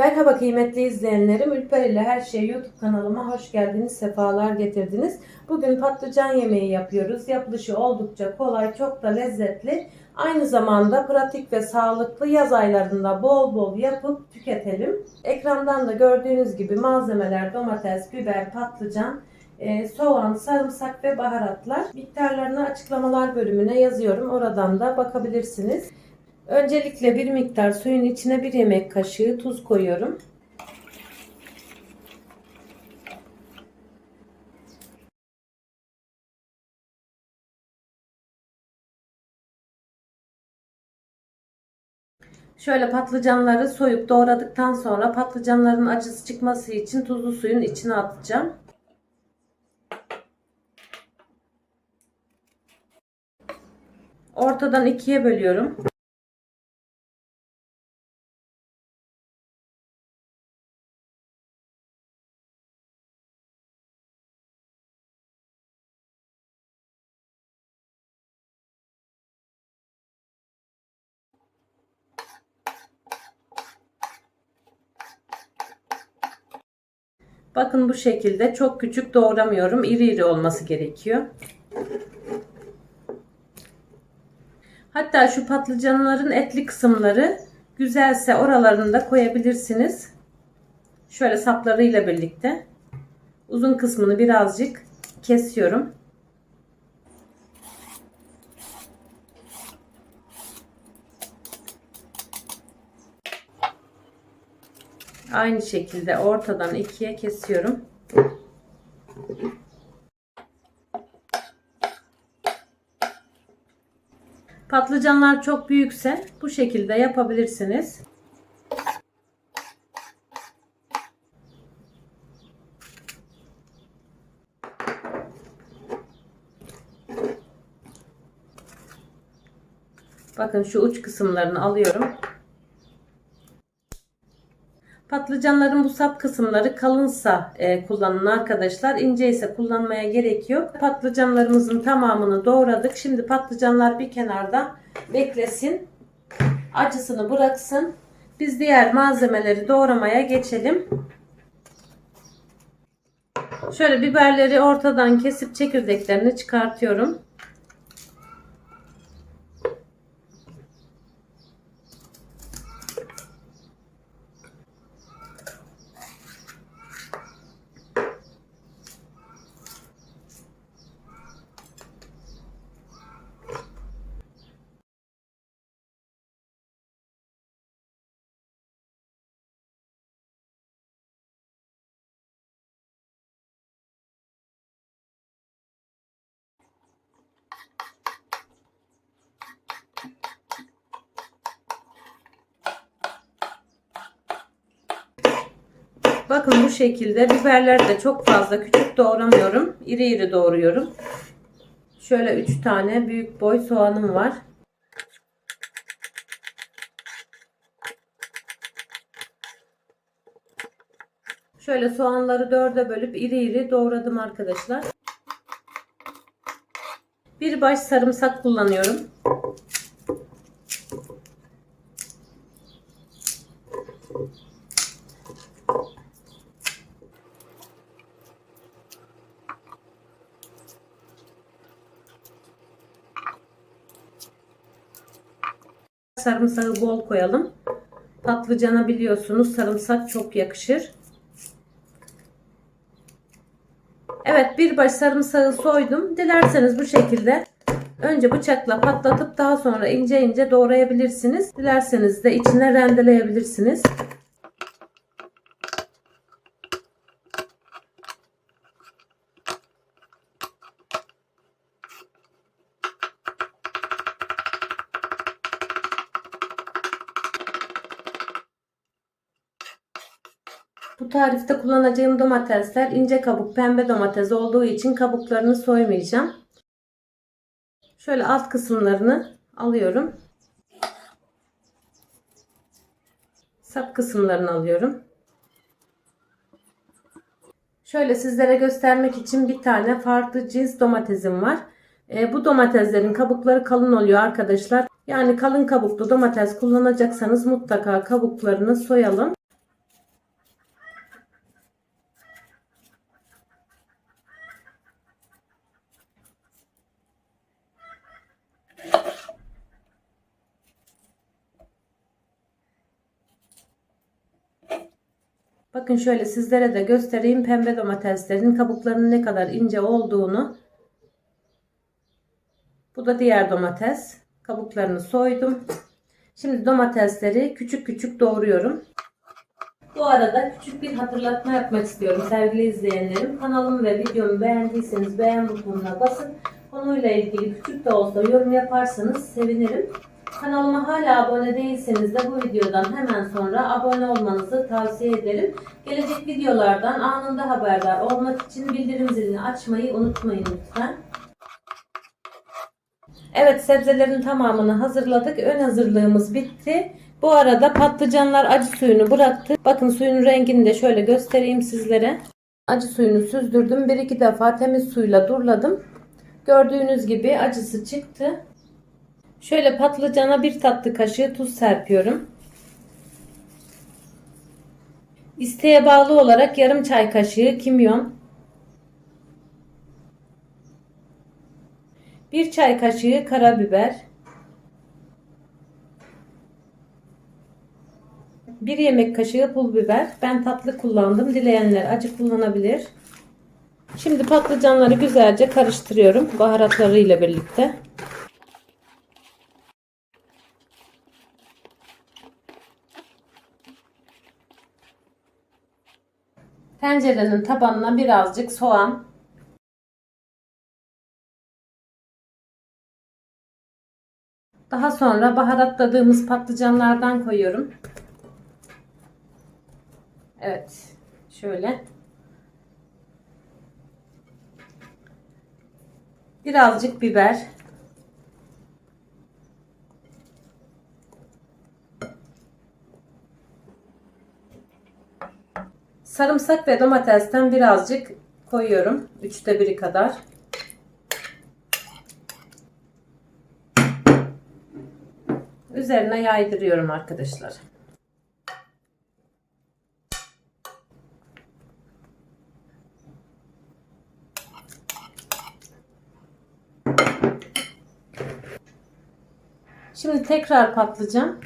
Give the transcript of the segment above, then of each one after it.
Merhaba kıymetli izleyenlerim. Ülper ile Her Şey YouTube kanalıma hoş geldiniz, sefalar getirdiniz. Bugün patlıcan yemeği yapıyoruz. Yapılışı oldukça kolay, çok da lezzetli. Aynı zamanda pratik ve sağlıklı yaz aylarında bol bol yapıp tüketelim. Ekrandan da gördüğünüz gibi malzemeler domates, biber, patlıcan, e, soğan, sarımsak ve baharatlar. Miktarlarını açıklamalar bölümüne yazıyorum. Oradan da bakabilirsiniz. Öncelikle bir miktar suyun içine bir yemek kaşığı tuz koyuyorum. Şöyle patlıcanları soyup doğradıktan sonra patlıcanların acısı çıkması için tuzlu suyun içine atacağım. Ortadan ikiye bölüyorum. Bakın bu şekilde çok küçük doğramıyorum. İri iri olması gerekiyor. Hatta şu patlıcanların etli kısımları güzelse oralarını da koyabilirsiniz. Şöyle saplarıyla birlikte. Uzun kısmını birazcık kesiyorum. Aynı şekilde ortadan ikiye kesiyorum. Patlıcanlar çok büyükse bu şekilde yapabilirsiniz. Bakın şu uç kısımlarını alıyorum. Patlıcanların bu sap kısımları kalınsa e, kullanın arkadaşlar. İnce ise kullanmaya gerek yok. Patlıcanlarımızın tamamını doğradık. Şimdi patlıcanlar bir kenarda beklesin. Acısını bıraksın. Biz diğer malzemeleri doğramaya geçelim. Şöyle biberleri ortadan kesip çekirdeklerini çıkartıyorum. Bakın bu şekilde biberleri de çok fazla küçük doğramıyorum. İri iri doğruyorum. Şöyle 3 tane büyük boy soğanım var. Şöyle soğanları dörde bölüp iri iri doğradım arkadaşlar. Bir baş sarımsak kullanıyorum. Sarımsağı bol koyalım. Patlıcana biliyorsunuz sarımsak çok yakışır. Evet bir baş sarımsağı soydum. Dilerseniz bu şekilde önce bıçakla patlatıp daha sonra ince ince doğrayabilirsiniz. Dilerseniz de içine rendeleyebilirsiniz. Bu tarifte kullanacağım domatesler ince kabuk pembe domates olduğu için kabuklarını soymayacağım. Şöyle alt kısımlarını alıyorum. Sap kısımlarını alıyorum. Şöyle sizlere göstermek için bir tane farklı cins domatesim var. E, bu domateslerin kabukları kalın oluyor arkadaşlar. Yani kalın kabuklu domates kullanacaksanız mutlaka kabuklarını soyalım. Bakın şöyle sizlere de göstereyim pembe domateslerin kabuklarının ne kadar ince olduğunu. Bu da diğer domates. Kabuklarını soydum. Şimdi domatesleri küçük küçük doğruyorum. Bu arada küçük bir hatırlatma yapmak istiyorum sevgili izleyenlerim. Kanalımı ve videomu beğendiyseniz beğen butonuna basın. Konuyla ilgili küçük de olsa yorum yaparsanız sevinirim. Kanalıma hala abone değilseniz de bu videodan hemen sonra abone olmanızı tavsiye ederim. Gelecek videolardan anında haberdar olmak için bildirim zilini açmayı unutmayın lütfen. Evet sebzelerin tamamını hazırladık. Ön hazırlığımız bitti. Bu arada patlıcanlar acı suyunu bıraktı. Bakın suyun rengini de şöyle göstereyim sizlere. Acı suyunu süzdürdüm. Bir iki defa temiz suyla durladım. Gördüğünüz gibi acısı çıktı. Şöyle patlıcana bir tatlı kaşığı tuz serpiyorum. İsteğe bağlı olarak yarım çay kaşığı kimyon. Bir çay kaşığı karabiber. Bir yemek kaşığı pul biber. Ben tatlı kullandım. Dileyenler acı kullanabilir. Şimdi patlıcanları güzelce karıştırıyorum baharatlarıyla birlikte. Tencerenin tabanına birazcık soğan, Daha sonra baharatladığımız patlıcanlardan koyuyorum. Evet. Şöyle. Birazcık biber. Sarımsak ve domatesten birazcık koyuyorum. Üçte biri kadar. Üzerine yaydırıyorum arkadaşlar. Şimdi tekrar patlıcan.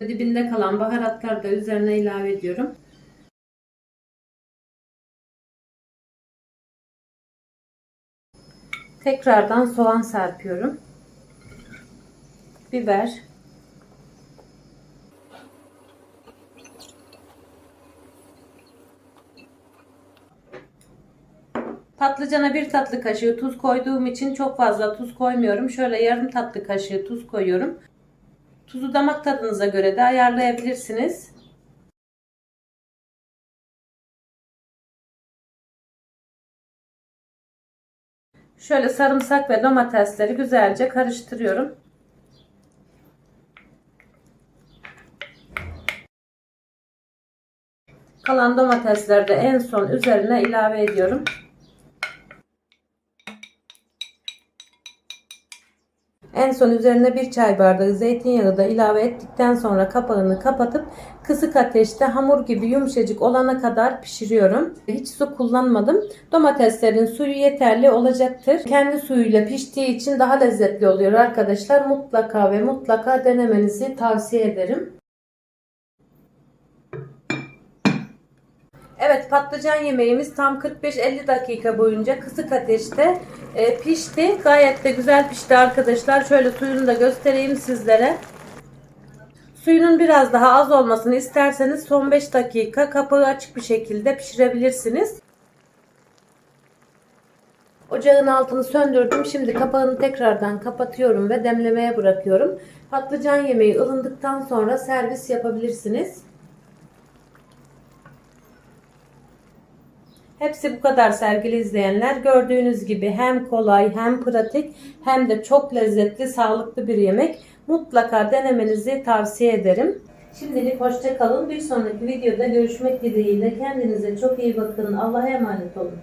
Dibinde kalan baharatları da üzerine ilave ediyorum. Tekrardan soğan serpiyorum. Biber. Patlıcana bir tatlı kaşığı tuz koyduğum için çok fazla tuz koymuyorum. Şöyle yarım tatlı kaşığı tuz koyuyorum. Tuzu damak tadınıza göre de ayarlayabilirsiniz. Şöyle sarımsak ve domatesleri güzelce karıştırıyorum. Kalan domatesleri de en son üzerine ilave ediyorum. En son üzerine bir çay bardağı zeytinyağı da ilave ettikten sonra kapağını kapatıp kısık ateşte hamur gibi yumuşacık olana kadar pişiriyorum. Hiç su kullanmadım. Domateslerin suyu yeterli olacaktır. Kendi suyuyla piştiği için daha lezzetli oluyor arkadaşlar. Mutlaka ve mutlaka denemenizi tavsiye ederim. Evet patlıcan yemeğimiz tam 45-50 dakika boyunca kısık ateşte e, pişti. Gayet de güzel pişti arkadaşlar. Şöyle suyunu da göstereyim sizlere. Suyunun biraz daha az olmasını isterseniz son 5 dakika kapağı açık bir şekilde pişirebilirsiniz. Ocağın altını söndürdüm. Şimdi kapağını tekrardan kapatıyorum ve demlemeye bırakıyorum. Patlıcan yemeği ılındıktan sonra servis yapabilirsiniz. Hepsi bu kadar sevgili izleyenler. Gördüğünüz gibi hem kolay hem pratik hem de çok lezzetli sağlıklı bir yemek. Mutlaka denemenizi tavsiye ederim. Şimdilik hoşça kalın. Bir sonraki videoda görüşmek dileğiyle. Kendinize çok iyi bakın. Allah'a emanet olun.